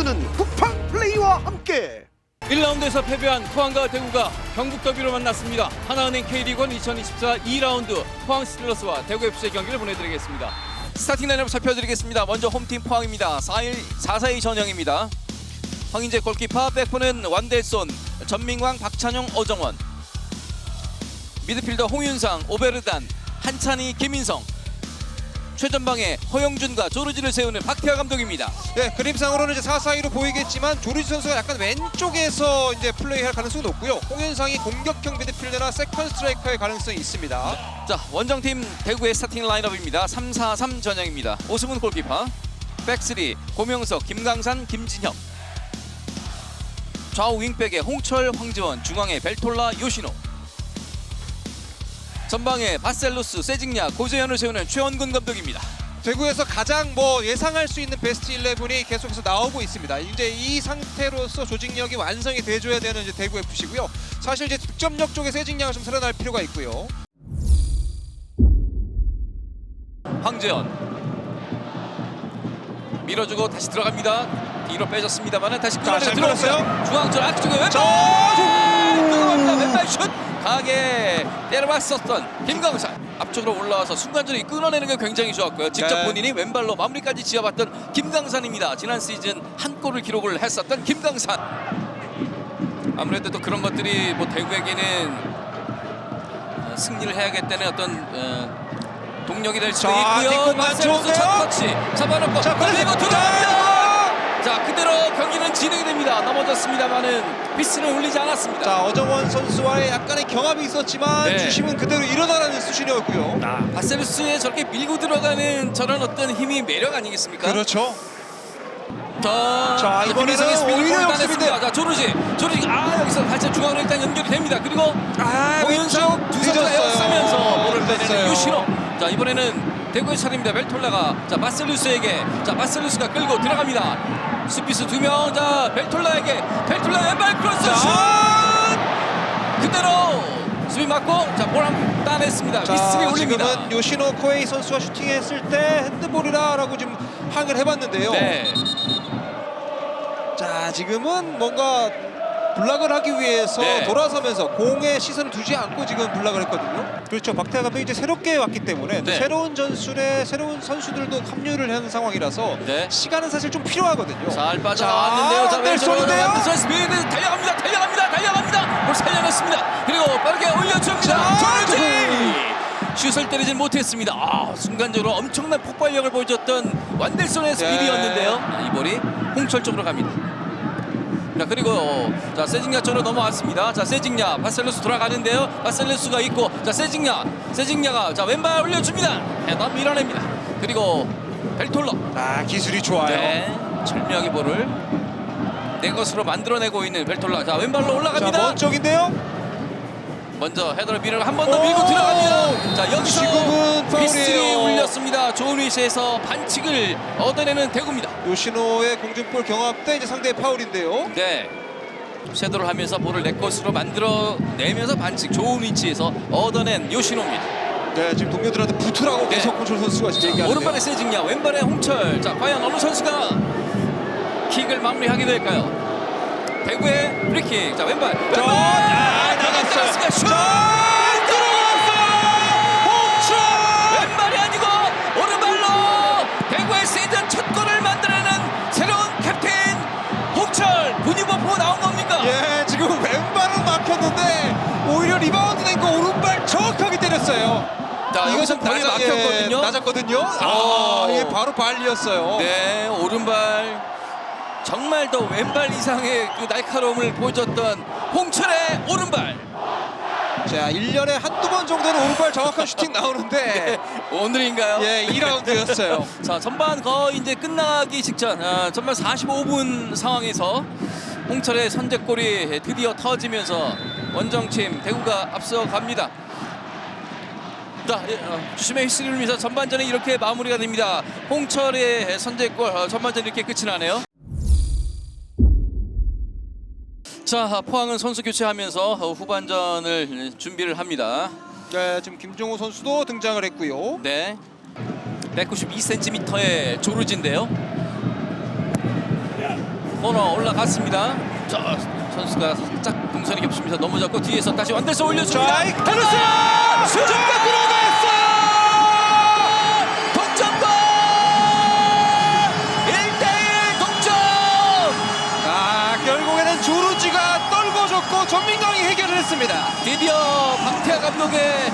이끄는 쿠팡 플레이와 함께 1라운드에서 패배한 포항과 대구가 경북 더비로 만났습니다. 하나은행 K리그1 2024 2라운드 포항 스틸러스와 대구 FC의 경기를 보내드리겠습니다. 스타팅 라인업 살펴드리겠습니다. 먼저 홈팀 포항입니다. 4일 4-4-2 전형입니다. 황인재 골키퍼, 백포는 완델손, 전민광, 박찬용, 어정원 미드필더 홍윤상, 오베르단, 한찬희, 김인성 최전방에 허영준과 조르지를 세우는 박태하 감독입니다. 네, 그림상으로는 이제 4-4-2로 보이겠지만 조르지 선수가 약간 왼쪽에서 이제 플레이할 가능성이 높고요. 홍현상이 공격형 미드필더나 세컨 스트라이커의 가능성이 있습니다. 자 원정팀 대구의 스타팅 라인업입니다 3-4-3 전형입니다 오승훈 골키퍼 백스리 고명석 김강산 김진혁 좌우 윙백에 홍철 황지원 중앙에 벨톨라 요시노 전방에 바셀루스 세징야 고재현을 세우는 최원근 감독입니다 대구에서 가장 뭐 예상할 수 있는 베스트 11이 계속해서 나오고 있습니다. 이제 이 상태로서 조직력이 완성이 돼줘야 되는 이제 대구 FC고요. 사실 이제 득점력 쪽에 세징야가 좀 살아날 필요가 있고요. 황재현 밀어주고 다시 들어갑니다 뒤로 빼졌습니다만 다시 자, 끌어내고 잘 들어갔어요. 중앙쪽 앞쪽에 왼발 자, 들어갑니다 왼발 슛 강하게 때려봤었던 김강산 앞쪽으로 올라와서 순간적으로 끊어내는 게 굉장히 좋았고요 직접 네. 본인이 왼발로 마무리까지 지어봤던 김강산입니다 지난 시즌 한 골을 기록을 했었던 김강산 아무래도 또 그런 것들이 뭐 대구에게는 어, 승리를 해야겠다는 어떤 어, 동력이 될 수도 자, 있고요. 좋은데요? 첫 터치 잡아놓고 자, 걸리고 자, 들어갑니다. 자 그대로 경기는 진행이 됩니다. 넘어졌습니다만은 피스는 울리지 않았습니다. 자, 어정원 선수와의 약간의 경합이 있었지만 네. 주심은 그대로 일어나라는 수준이었고요. 바셀루스에 저렇게 밀고 들어가는 저런 어떤 힘이 매력 아니겠습니까? 그렇죠. 자, 자, 이번에는 오히려. 역습인데요. 자 조르지, 조르지 아 여기서 발전 중앙으로 일단 연결이 됩니다. 그리고 아, 홍윤석 두 선수가. 에어싸면서 볼을. 빼내는 유신호. 자 이번에는 대구의 차례입니다. 벨톨라가 자 마셀루스에게 자 마셀루스가 끌고 들어갑니다. 수비수 두 명. 자 벨톨라에게 벨톨라 왼발 크로스 슛. 그대로 수비 맞고 자볼한 따냈습니다. 자, 미스리 올립니다. 지금은 요시노 코에이 선수와 슈팅했을 때 핸드볼이라라고 지금 항의를 해봤는데요. 네. 자, 지금은 뭔가 블락을 하기 위해서 네. 돌아서면서 공에 시선을 두지 않고 지금 블락을 했거든요. 그렇죠. 박태하 감독이 이제 새롭게 왔기 때문에 또 네. 새로운 전술에 새로운 선수들도 합류를 한 상황이라서 네. 시간은 사실 좀 필요하거든요. 잘 빠져나왔는데요. 자, 왼쪽으로 안델손인데요? 완드선 스피드 달려갑니다. 달려갑니다. 달려갑니다. 볼 살려냈습니다. 그리고 빠르게 올려줍니다. 자, 조르지! 슛을 때리진 못했습니다. 아, 순간적으로 엄청난 폭발력을 보여줬던 완델손의 스피드였는데요. 아, 이 볼이 홍철 쪽으로 갑니다. 자 그리고 자 세징야 쪽으로 넘어왔습니다. 자 세징야 바셀루스 돌아가는데요. 바셀루스가 있고 자 세징야 세징야가 자 왼발 올려줍니다. 헤더 밀어냅니다. 그리고 벨톨러 아, 기술이 좋아요. 네, 절묘하게 볼을 내 것으로 만들어내고 있는 벨톨라. 자 왼발로 자, 올라갑니다. 먼 쪽인데요. 먼저 헤더를 밀어 한 번더 오! 밀고 들어갑니다. 자 여기서 지금은 파울이에요. 좋은 위치에서 반칙을 얻어내는 대구입니다. 요시노의 공중볼 경합 때 이제 상대의 파울인데요. 네. 섀도를 하면서 볼을 내 것으로 만들어 내면서 반칙 좋은 위치에서 얻어낸 요시노입니다. 네, 지금 동료들한테 붙으라고 네. 계속 홍철 선수가 지금. 오른발에 세징야, 왼발에 홍철. 자, 과연 어느 선수가 킥을 마무리하게 될까요? 대구의 프리킥. 자, 왼발. 왼발. 자, 아. 나갔어요. 슛! 막혔는데 오히려 리바운드 된거 오른발 정확하게 때렸어요. 자, 이거 여기서 좀 볼이 낮아- 막혔거든요. 예, 낮았거든요. 아, 오. 이게 바로 발리였어요. 네, 오른발 정말 더 왼발 이상의 그 날카로움을 보여줬던 홍철의 오른발. 자, 1년에 한두 번 정도는 오른발 정확한 슈팅 나오는데 오늘인가요? 예, 2라운드였어요. 자, 전반 거의 이제 끝나기 직전 아, 전반 45분 상황에서 홍철의 선제골이 드디어 터지면서 원정팀 대구가 앞서갑니다. 자, 예, 어, 주심의 휘슬을 울리면서 전반전에 이렇게 마무리가 됩니다. 홍철의 선제골 어, 전반전 이렇게 끝이 나네요. 자, 포항은 선수 교체하면서 어, 후반전을 준비를 합니다. 네, 지금 김종호 선수도 등장을 했고요. 네. 192cm의 조르지인데요. 코너 올라갔습니다. 저 선수가 살짝 동선이 겹치면서 넘어졌고 뒤에서 다시 완대서 올려줍니다. 자, 이 크로스! 슛가 들어갔어요! 동점골! 1대1 동점! 아 결국에는 조르지가 떨궈줬고 전민강이 해결을 했습니다. 드디어 박태하 감독의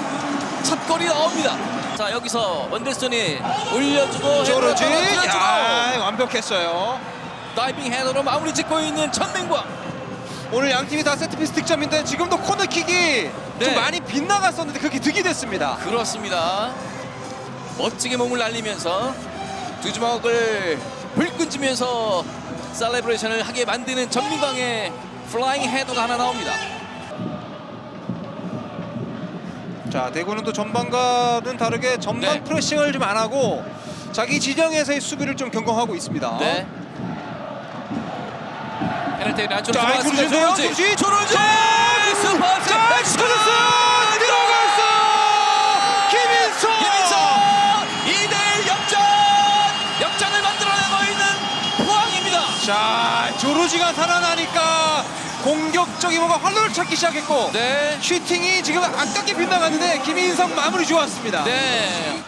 첫 골이 나옵니다. 자 여기서 원데스턴이 올려주고 조르지 완벽했어요. 다이빙 헤더로 마무리 짓고 있는 전민광. 오늘 양 팀이 다 세트피스 득점인데 지금도 코너킥이 네. 좀 많이 빗나갔었는데 그게 득이 됐습니다. 그렇습니다. 멋지게 몸을 날리면서 두 주먹을 불끈지면서 셀레브레이션을 하게 만드는 전민광의 플라잉 헤더가 하나 나옵니다. 자 대구는 또 전반과는 다르게 전반 네. 프레싱을 좀 안 하고 자기 진영에서의 수비를 좀 경공하고 있습니다. 네. 페널티 안쪽으로 자, 들어왔습니다. 조르지. 조르지. 조르지. 슈퍼 자, 스크루스 들어갔어. 김인성. 김인성 2대1 역전 역전을 만들어내고 있는 포항입니다 자 조르지가 살아나니까 공격적인 뭔가 활로를 찾기 시작했고 네. 슈팅이 지금 아깝게 빗나갔는데 김인성 마무리 좋았습니다. 네.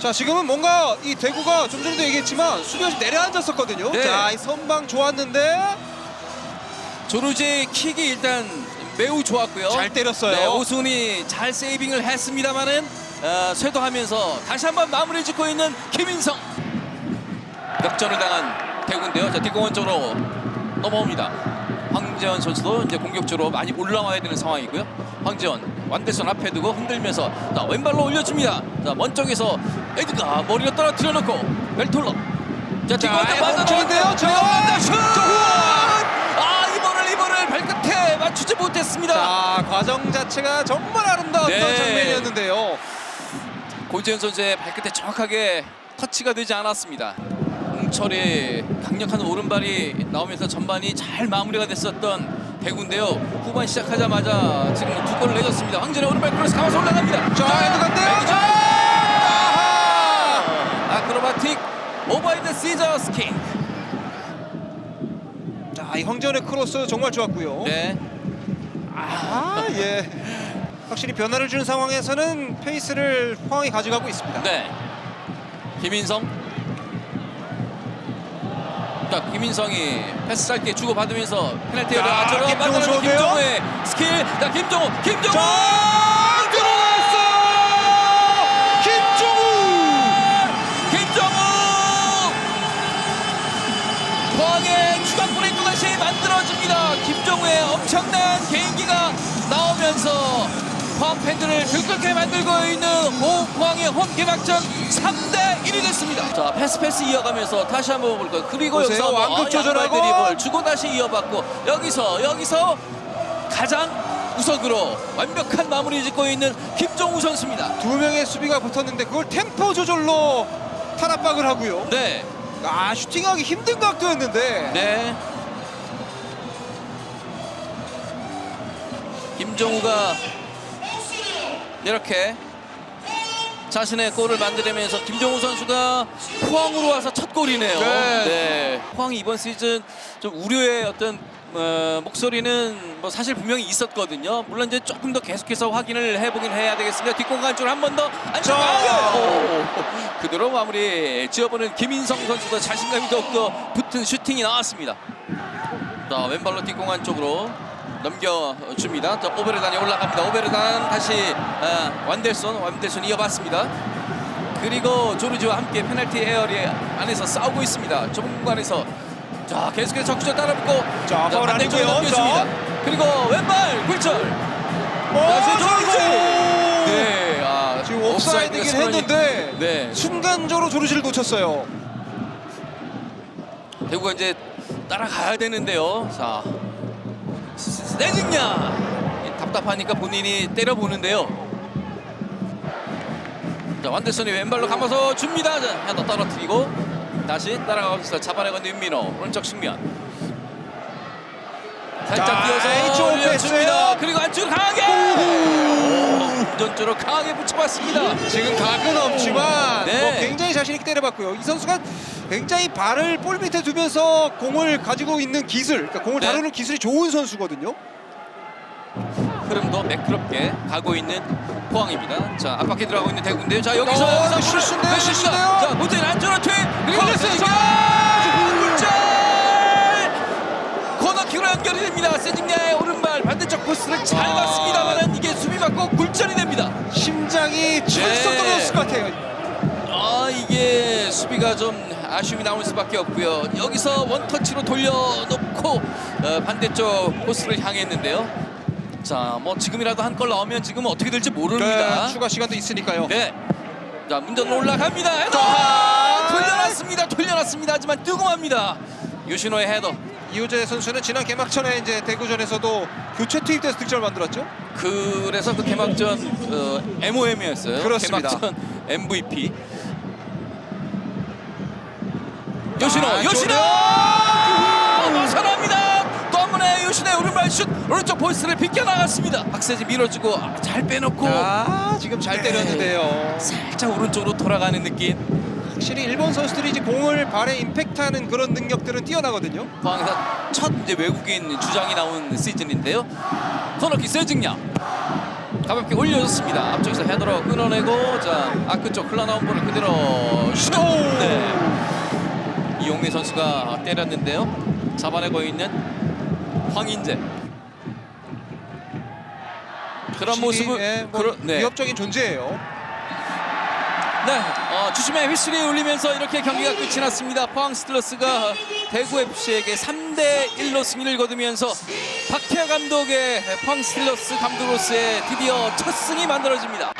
자 지금은 뭔가 이 대구가 좀 전에도 얘기했지만 수비가 좀 내려앉았었거든요. 네. 자이 선방 좋았는데 조르지의 킥이 일단 매우 좋았고요. 잘 때렸어요. 네, 오순이 잘 세이빙을 했습니다만은 어, 쇄도하면서 다시 한번 마무리 짓고 있는 김인성. 역전을 당한 대구인데요. 자 뒷공원 쪽으로 넘어옵니다. 황재원 선수도 이제 공격적으로 많이 올라와야 되는 상황이고요. 황재원 완대선 앞에 두고 흔들면서 자 왼발로 올려줍니다. 자 먼 쪽에서 에드가 머리로 떨어뜨려 놓고 벨톨러 자 뒷공원 자, 맞아 멈추는데요. 저- 들어간다. 슛! 저 우와! 아 이번을 이번을 발끝에 맞추지 못했습니다 자 과정 자체가 정말 아름다웠던 네. 장면이었는데요. 고지현 선수의 발끝에 정확하게 터치가 되지 않았습니다. 홍철의 강력한 오른발이 나오면서 전반이 잘 마무리가 됐었던 대구인데요. 후반 시작하자마자 지금 두 골을 내줬습니다. 황진의 오른발 크로스 감아서 올라갑니다. 자! 자 아하! 아크로바틱 오바이드 시저 스킹. 자 이 황재원의 크로스 정말 좋았고요. 네. 아 예. 확실히 변화를 주는 상황에서는 페이스를 포항이 가져가고 있습니다. 네. 김인성. 자, 김인성이 패스 짧게 주고 받으면서 페널티를 자, 김종우 만들어낸 좋은데요? 김종우의 스킬. 자, 김종우, 김종우. 자 들어갔어. 김종우. 김정우 포항의 만들어집니다 김정우의 엄청난 개인기가 나오면서 포항 팬들을 들끓게 만들고 있는 호 포항의 홈 개막전 3대 1이 됐습니다 자 패스 패스 이어가면서 다시 한번 볼까요 그리고 보세요. 여기서 완급 조절하고. 양발 드리블 주고 다시 이어받고 여기서 여기서 가장 우석으로 완벽한 마무리 짓고 있는 김정우 선수입니다 두 명의 수비가 붙었는데 그걸 템포 조절로 탈압박을 하고요. 네 아 슈팅하기 힘든 각도였는데 네. 김종우가 이렇게 자신의 골을 만들면서 김종우 선수가 포항으로 와서 첫 골이네요. 네. 포항이 이번 시즌 좀 우려의 어떤 어, 목소리는 뭐 사실 분명히 있었거든요. 물론 이제 조금 더 계속해서 확인을 해보긴 해야 되겠습니다. 뒷공간 쪽으로 한번 더 안쪽하게 그대로 마무리 지어보는 김인성 선수도 자신감이 더욱더 붙은 슈팅이 나왔습니다. 자 왼발로 뒷공간 쪽으로 넘겨줍니다. 자 오베르단이 올라갑니다. 오베르단 다시 아, 완델손 완델손 이어봤습니다. 그리고 조르지와 함께 페널티 에어리 안에서 싸우고 있습니다. 좁은 공간에서 자 계속해서 적극적 따라붙고 자, 파울 반대쪽에 아니고요. 넘겨줍니다. 자. 그리고 왼발 굴절. 어, 다시 조르지. 네. 네, 아, 지금 옵사이드긴 옵사이드가 했는데 네, 순간적으로 조르지를 놓쳤어요. 대구가 이제 따라가야 되는데요. 자, 세징야 답답하니까 본인이 때려보는데요. 자, 완대선이 왼발로 감아서 줍니다. 자, 하나 떨어뜨리고 다시 따라가면서 잡아내고 윤민호 오른쪽 측면. 살짝 자, 뛰어서. 올려줍니다. 그리고 안쪽으로 강하게 전쪽으로 강하게 붙여봤습니다. 지금 각은 없지만 네. 뭐 굉장히 자신 있게 때려봤고요. 이 선수가 굉장히 발을 볼 밑에 두면서 공을 가지고 있는 기술, 그러니까 공을 네. 다루는 기술이 좋은 선수거든요. 흐름도 매끄럽게 가고 있는 포항입니다. 자, 압박해 들어가고 있는 대구인데요. 자, 여기서 어, 여기서 실수인데요, 네, 실수인데요. 자, 문제는 안전한 걸렸어요, 세징야! 골절! 코너킥으로 연결이 됩니다. 세징야의 오른발 반대쪽 포스를 잘 아. 봤습니다만은 이게 수비 맞고 굴절이 됩니다. 심장이 철썩 네. 떨어졌을 것 같아요. 아 이게 수비가 좀 아쉬움이 나올 수밖에 없고요. 여기서 원터치로 돌려놓고 어, 반대쪽 포스를 향했는데요. 자, 뭐 지금이라도 한 골 나오면 지금 어떻게 될지 모릅니다. 네, 추가 시간도 있으니까요. 네. 자, 문전 올라갑니다. 헤더! 아! 돌려놨습니다. 돌려놨습니다. 하지만 뜨거합니다. 유신호의 헤더. 이호재 선수는 지난 개막전에 이제 대구전에서도 교체 투입돼서 득점을 만들었죠. 그래서 그 개막전 어, MOM이었어요. 그렇습니다. 개막전 MVP. 요신호, 아, 요신호! 조려! 벗어납니다. 또한 번의 요신의 오른발 슛 오른쪽 포스트를 비껴 나갔습니다. 박세지 밀어주고 아, 잘 빼놓고 아, 지금 잘 네. 때렸는데요. 살짝 오른쪽으로 돌아가는 느낌. 확실히 일본 선수들이 이제 공을 발에 임팩트하는 그런 능력들은 뛰어나거든요. 포항에서 첫 이제 외국인 주장이 나온 시즌인데요. 코너킥 세징야 가볍게 올려줬습니다. 앞쪽에서 헤더로 끊어내고 자 아크 쪽 흘러나온 볼을 그대로 슛. 네. 이용민 선수가 때렸는데요. 잡아내고 있는 황인재. 그런 모습을 예, 뭐 그런- 네. 위협적인 존재예요. 네, 어, 주심의 휘슬이 울리면서 이렇게 경기가 끝이 났습니다. 포항 스틸러스가 대구 FC에게 3대 1로 승리를 거두면서 박태하 감독의 포항 스틸러스 감독으로서의 드디어 첫 승이 만들어집니다.